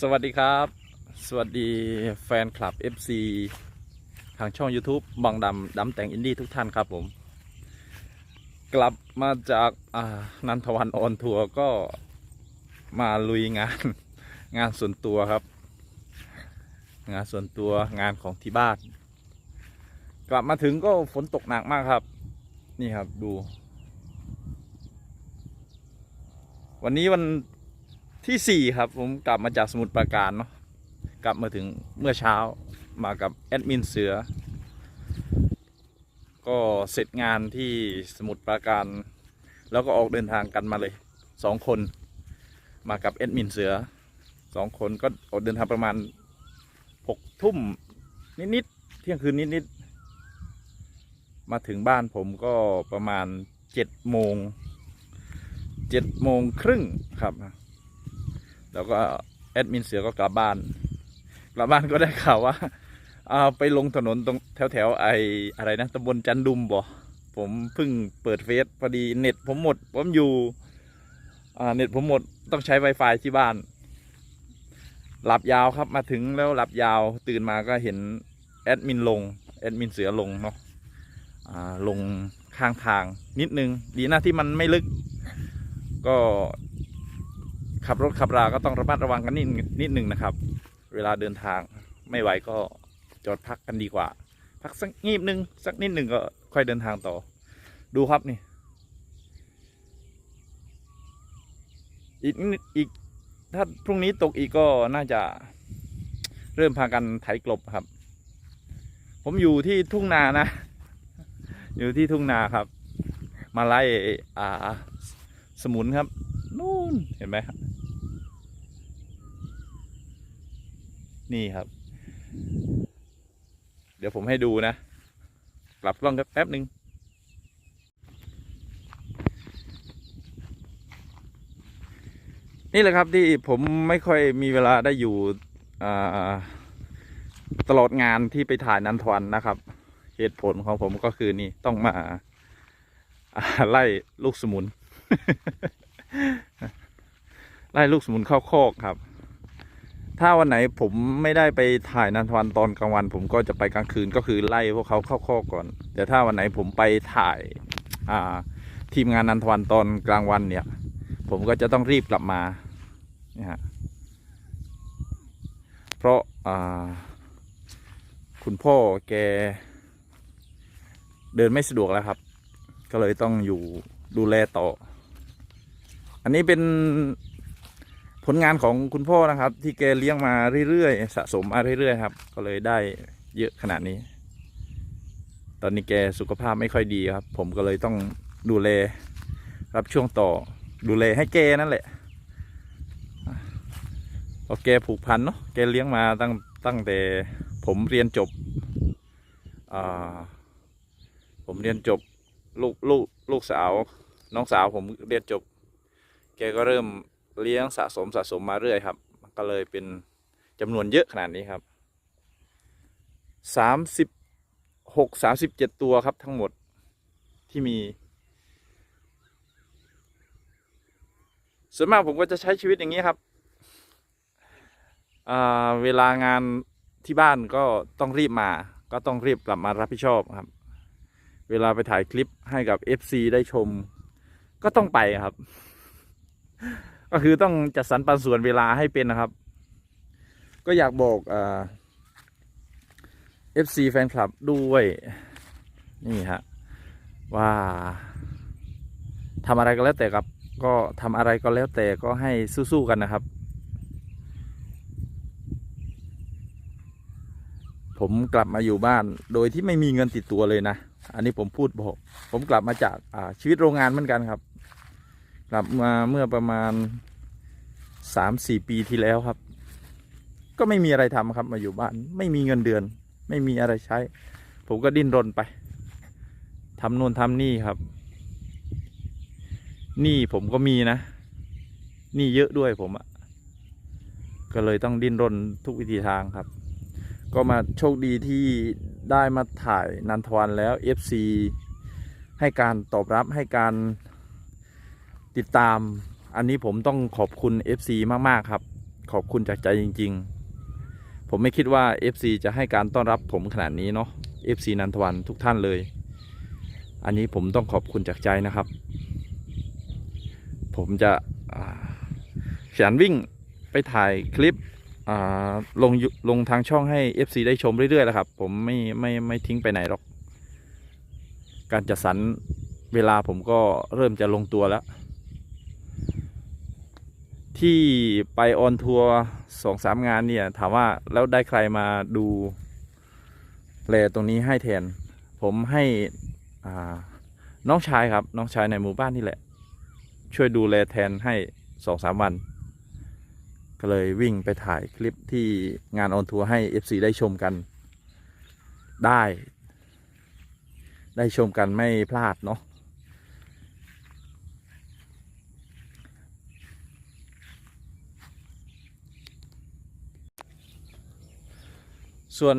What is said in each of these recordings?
สวัสดีครับ สวัสดีแฟนคลับ FC ทางช่อง YouTube บังดำดำแต่งอินดี้ทุกท่านครับผม กลับมาจากานันทวันออนทัวร์ก็มาลุยงานงานส่วนตัวครับ งานส่วนตัวงานของที่บ้าน กลับมาถึงก็ฝนตกหนักมากครับ นี่ครับดู วันนี้วัน ที่สี่ครับผมกลับมาจากสมุทรปราการเนาะกลับมาถึงเมื่อเช้ามากับแอดมินเสือ ก็เสร็จงานที่สมุทรปราการ แล้วก็ออกเดินทางกันมาเลยสองคนมากับแอดมินเสือสองคนก็ออกเดินทางประมาณหกทุ่มนิดๆเที่ยงคืนนิดๆมาถึงบ้านผมก็ประมาณเจ็ดโมงเจ็ดโมงครึ่งครับ แล้วก็แอดมินเสือก็กลับบ้าน กลับบ้านก็ได้ข่าวว่าเอาไปลงถนนตรงแถวแถวๆไออะไรนะตำบลจันดุมบ่ผมเพิ่งเปิดเฟซพอดีเน็ตผมหมด ผมอยู่อ่าเน็ตผมหมดต้องใช้ Wi-Fi ที่บ้าน หลับยาวครับมาถึงแล้วหลับยาวตื่นมาก็เห็นแอดมินลงแอดมินเสือลงเนาะอ่าลงข้างทางนิดนึง ดีนะที่มันไม่ลึก ก็ ขับรถขับราก็ต้องระมัดระวังกันนิดนิดหนึ่งนะครับ เวลาเดินทางไม่ไหวก็จอดพักกันดีกว่า พักสักงีบหนึ่งสักนิดหนึ่งก็ค่อยเดินทางต่อ ดูครับนี่ อีกอีกถ้าพรุ่งนี้ตกอีกก็น่าจะเริ่มพากันไถกลบครับ ผมอยู่ที่ทุ่งนานะ อยู่ที่ทุ่งนาครับ มาไล่อ่า สมุนครับ นู่นเห็นไหมครับนี่ครับ เดี๋ยวผมให้ดูนะกลับกล้องแป๊บหนึ่งนี่แหละครับที่ผมไม่ค่อยมีเวลาได้อยู่ตลอดงานที่ไปถ่ายนันทวันนะครับ เหตุผลของผมก็คือนี่ต้องมาไล่ลูกสมุน ไล่ลูกสมุนเข้าโคอกครับ ถ้าวันไหนผมไม่ได้ไปถ่ายนันทวันตอนกลางวัน ผมก็จะไปกลางคืนก็คือไล่พวกเขาเข้าโคอกก่อน แต่ถ้าวันไหนผมไปถ่ายอ่าทีมงานนันทวันตอนกลางวันเนี่ย ผมก็จะต้องรีบกลับมาเนี่ยฮะเพราะอ่าคุณพ่อแก เดินไม่สะดวกแล้วครับ ก็เลยต้องอยู่ดูแลต่อ อันนี้เป็นผลงานของคุณพ่อนะครับ ที่แกเลี้ยงมาเรื่อยๆสะสมมาเรื่อยๆครับ ก็เลยได้เยอะขนาดนี้ ตอนนี้แกสุขภาพไม่ค่อยดีครับ ผมก็เลยต้องดูแล รับช่วงต่อดูแลให้แกนั่นแหละพราะแกผูกพันเนาะแกเลี้ยงมาตั้งตั้งแต่ผมเรียนจบผมเรียนจบลูกลูกลูกสาว น้องสาวผมเรียนจบ แกก็เริ่มเลี้ยงสะสมสะสมมาเรื่อยครับ ก็เลยเป็นจำนวนเยอะขนาดนี้ครับสามสิบหกสามสิบเจ็ดตัวครับทั้งหมดที่มี ส่วนมากผมก็จะใช้ชีวิตอย่างนี้ครับเวลางานที่บ้านก็ต้องรีบมา ก็ต้องรีบกลับมารับผิดชอบครับ เวลาไปถ่ายคลิปให้กับ FC ได้ชม ก็ต้องไปครับ ก็คือต้องจัดสรรปันส่วนเวลาให้เป็นนะครับ ก็อยากบอกเอ่อ FC แฟนคลับด้วย นี่ฮะว่าทำอะไรก็แล้วแต่ครับ ก็ทำอะไรก็แล้วแต่ก็ให้สู้ๆกันนะครับ ผมกลับมาอยู่บ้านโดยที่ไม่มีเงินติดตัวเลยนะ อันนี้ผมพูดบอก ผมกลับมาจากชีวิตโรงงานเหมือนกันครับ กลับมาเมื่อประมาณสามสี่ปีที่แล้วครับ ก็ไม่มีอะไรทำครับมาอยู่บ้าน ไม่มีเงินเดือน ไม่มีอะไรใช้ ผมก็ดิ้นรนไปทำนู่นทำนี่ครับหนี่ผมก็มีนะหนี่เยอะด้วยผมอะ่ะก็เลยต้องดิ้นรนทุกวิธีทางครับ ก็มาโชคดีที่ได้มาถ่ายนันทวันแล้ว FC ให้การตอบรับให้การ ติดตาม อันนี้ผมต้องขอบคุณ FC มาก ๆ ครับ ขอบคุณจากใจจริง ๆ ผมไม่คิดว่า FC จะให้การต้อนรับผมขนาดนี้เนาะ FC นันทวันทุกท่านเลย อันนี้ผมต้องขอบคุณจากใจนะครับ ผมจะอ่าขยันวิ่งไปถ่ายคลิปอ่าลงลงทางช่องให้ FC ได้ชมเรื่อยๆแล้วครับ ผมไม่ไม่ไม่ทิ้งไปไหนหรอก การจัดสรรเวลาผมก็เริ่มจะลงตัวแล้ว ที่ไปออนทัวร์สองสามงานเนี่ย ถามว่าแล้วได้ใครมาดูแลตรงนี้ให้แทน ผมให้น้องชายครับ น้องชายในหมู่บ้านนี่แหละ ช่วยดูแลแทนให้สองสามวัน ก็เลยวิ่งไปถ่ายคลิปที่งานออนทัวร์ให้ FC ได้ชมกัน ได้ ได้ชมกันไม่พลาดเนาะ ส่วน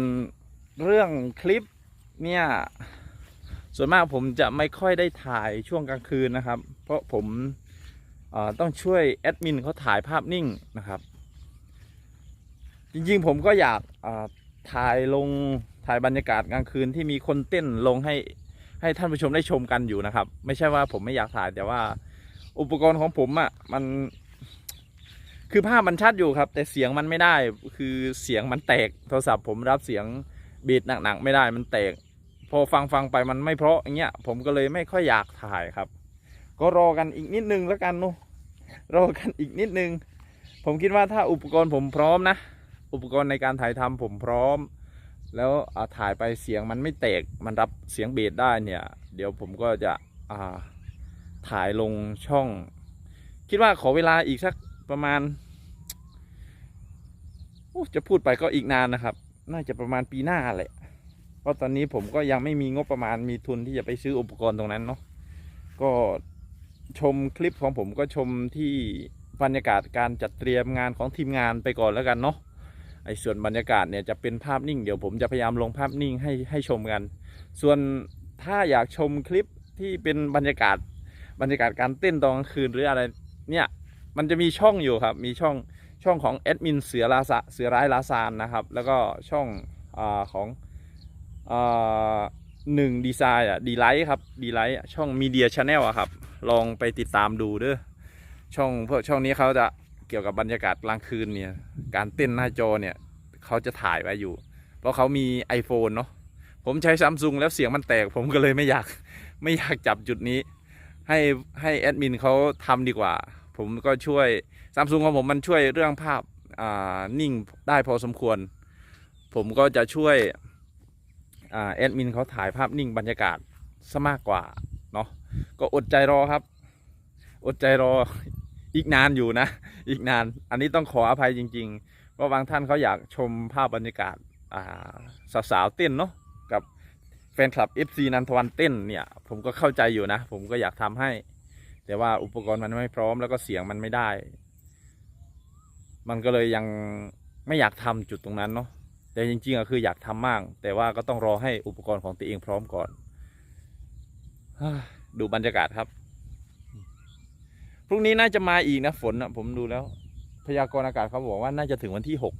เรื่องคลิปเนี่ย ส่วนมากผมจะไม่ค่อยได้ถ่ายช่วงกลางคืนนะครับ เพราะผมต้องช่วยแอดมินเขาถ่ายภาพนิ่งนะครับ จริงๆผมก็อยากถ่ายลงถ่ายบรรยากาศกลางคืนที่มีคนเต้นลงให้ให้ท่านผู้ชมได้ชมกันอยู่นะครับ ไม่ใช่ว่าผมไม่อยากถ่ายแต่ว่าอุปกรณ์ของผมอะ่ะมัน คือภาพมันชัดอยู่ครับ แต่เสียงมันไม่ได้ คือเสียงมันแตกโทรศัพท์ผมรับเสียงบีดหนักๆไม่ได้มันแตก พอฟังฟังไปมันไม่เพราะอย่างเงี้ยผมก็เลยไม่ค่อยอยากถ่ายครับ ก็รอกันอีกนิดนึงแล้วกันเนอะรอกันอีกนิดนึง ผมคิดว่าถ้าอุปกรณ์ผมพร้อมนะ อุปกรณ์ในการถ่ายทำผมพร้อม แล้วถ่ายไปเสียงมันไม่แตกมันรับเสียงเบสได้เนี่ย เดี๋ยวผมก็จะถ่ายลงช่อง คิดว่าขอเวลาอีกสัก ประมาณจะพูดไปก็อีกนานนะครับ น่าจะประมาณปีหน้าแหละ เพราะตอนนี้ผมก็ยังไม่มีงบประมาณมีทุนที่จะไปซื้ออุปกรณ์ตรงนั้นเนาะ ก็ชมคลิปของผมก็ชมที่บรรยากาศการจัดเตรียมงานของทีมงานไปก่อนแล้วกันเนาะ ไอ้ส่วนบรรยากาศเนี่ยจะเป็นภาพนิ่ง เดี๋ยวผมจะพยายามลงภาพนิ่งให้ให้ชมกัน ส่วนถ้าอยากชมคลิปที่เป็นบรรยากาศบรรยากาศการเต้นตอนกลางคืนหรืออะไรเนี่ย มันจะมีช่องอยู่ครับ มีช่องช่องของแอดมินเสือลาซาเสือร้ายลาซานนะครับ แล้วก็ช่องอของหนึ่งดีไซน์อะดีไลท์ครับดีไลท์ช่องมีเดียชาแนลอะครับ ลองไปติดตามดูเด้อช่องพวกช่องนี้เขาจะเกี่ยวกับบรรยากาศกลางคืนเนี่ยการเต้นหน้าจอเนี่ยเขาจะถ่ายไว้อยู่ เพราะเขามี iPhone เนาะผมใช้ซัมซุงแล้วเสียงมันแตก ผมก็เลยไม่อยากไม่อยากจับจุดนี้ ให้ให้แอดมินเขาทำดีกว่า ผมก็ช่วยซัมซุงของผมมันช่วยเรื่องภาพนิ่งได้พอสมควร ผมก็จะช่วยแอดมินเขาถ่ายภาพนิ่งบรรยากาศซะมากกว่าเนาะก็อดใจรอครับ อดใจรออีกนานอยู่นะ อีกนาน อันนี้ต้องขออภัยจริงๆ เพราะบางท่านเขาอยากชมภาพบรรยากาศาสาวๆเต้นเนาะกับแฟนคลับ FC นันทวันเต้นเนี่ย ผมก็เข้าใจอยู่นะ ผมก็อยากทำให้ แต่ว่าอุปกรณ์มันไม่พร้อมแล้วก็เสียงมันไม่ได้ มันก็เลยยังไม่อยากทำจุดตรงนั้นเนาะแต่จริงๆอะคืออยากทำมาก แต่ว่าก็ต้องรอให้อุปกรณ์ของตัวเองพร้อมก่อนดูบรรยากาศครับพรุ่งนี้น่าจะมาอีกนะฝนอะผมดูแล้ว พยากรณ์อากาศเขาบอกว่าน่าจะถึงวันที่หก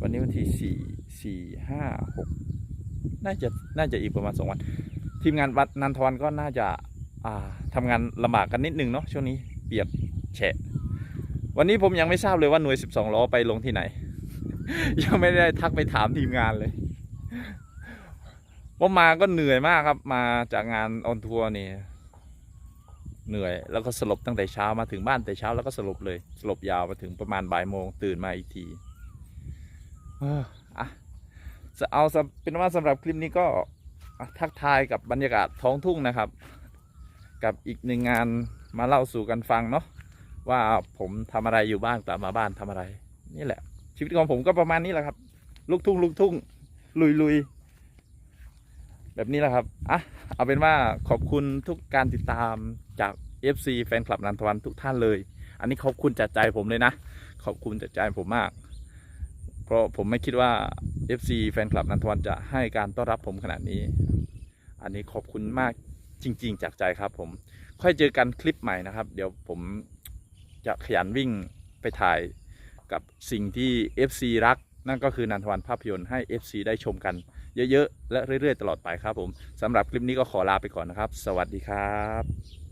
วันนี้วันที่สี่สี่ห้าหกน่าจะน่าจะอีกประมาณสองวัน ทีมงานวัดนันทวันก็น่าจะ ทำงานลำบากกันนิดนึงเนาะช่วงนี้เปียกแฉะ วันนี้ผมยังไม่ทราบเลยว่าหน่วย 12 ล้อไปลงที่ไหน ยังไม่ได้ทักไปถามทีมงานเลยว่ามาก็เหนื่อยมากครับ มาจากงานออนทัวร์นี่เหนื่อย แล้วก็สลบตั้งแต่เช้ามาถึงบ้านแต่เช้าแล้วก็สลบเลย สลบยาวมาถึงประมาณบ่ายโมงตื่นมาอีกทีเอ้ออะจะเอาเป็นว่าสำหรับคลิปนี้ก็ทักทายกับบรรยากาศท้องทุ่งนะครับ กับอีกหนึ่งงานมาเล่าสู่กันฟังเนาะว่าผมทำอะไรอยู่บ้านกลับมาบ้านทำอะไร นี่แหละ ชีวิตของผมก็ประมาณนี้แหละครับ ลูกทุ่งลูกทุ่งลุยลุยแบบนี้แหละครับอะเอาเป็นว่าขอบคุณทุกการติดตามจาก FC แฟนคลับนันทวันทุกท่านเลย อันนี้ขอบคุณจากใจผมเลยนะ ขอบคุณจากใจผมมาก เพราะผมไม่คิดว่า FC แฟนคลับนันทวันจะให้การต้อนรับผมขนาดนี้ อันนี้ขอบคุณมาก จริง ๆ จากใจครับผม ค่อยเจอกันคลิปใหม่นะครับ เดี๋ยวผมจะขยันวิ่งไปถ่ายกับสิ่งที่ FC รัก นั่นก็คือนันทวันภาพยนตร์ให้ FC ได้ชมกันเยอะ ๆ และเรื่อย ๆ ตลอดไปครับผมสำหรับคลิปนี้ก็ขอลาไปก่อนนะครับ สวัสดีครับ